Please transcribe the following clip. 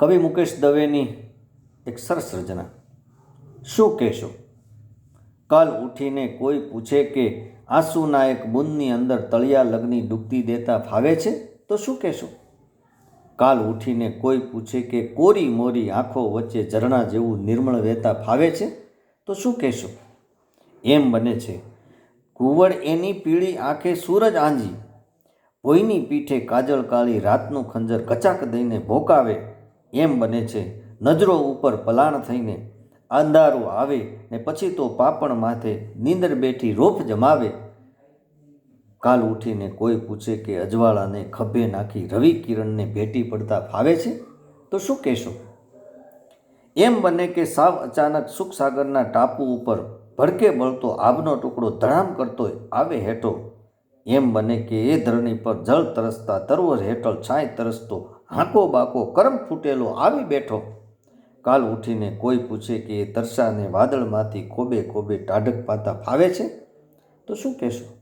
કવિ મુકેશ દવેની એક સરસ રચના. શું કહેશો? કાલ ઉઠીને કોઈ પૂછે કે, આંસુના એક બુંદની અંદર તળિયા લગ્ની ડૂબતી દેતા ફાવે છે? તો શું કહેશો? કાલ ઉઠીને કોઈ પૂછે કે, કોરી મોરી આંખો વચ્ચે ઝરણા જેવું નિર્મળ વહેતા ફાવે છે? તો શું કહેશો? એમ બને છે, કુંવર એની પીળી આંખે સૂરજ આંજી કોઈની પીઠે કાજળ કાળી રાતનું ખંજર કચાક દઈને ભોકાવે. એમ બને છે. નજરો ઉપર પલાણ થઈને અંધારું આવે ને પછી તો પાપણ માથે નીંદર બેઠી રોફ જમાવે. કાલ ઉઠીને કોઈ પૂછે કે અજવાળાને ખભે નાખી રવિ કિરણને ભેટી પડતા ફાવે છે? તો શું કહેશો? એમ બને કે સાવ અચાનક સુખસાગરના ટાપુ ઉપર ભડકે બળતો આબનો ટુકડો ધડામ કરતો આવે હેઠો એમ બને કે એ ધરણી પર જળ તરસતા તરવર હેઠળ છાંય તરસતો હાંકો બાકો કરમ ફૂટેલો આવી બેઠો. કાલ ઉઠીને કોઈ પૂછે કે એ તરસાને વાદળમાંથી ખોબે ખોબે ટાઢક પાતા ફાવે છે? તો શું કહેશો?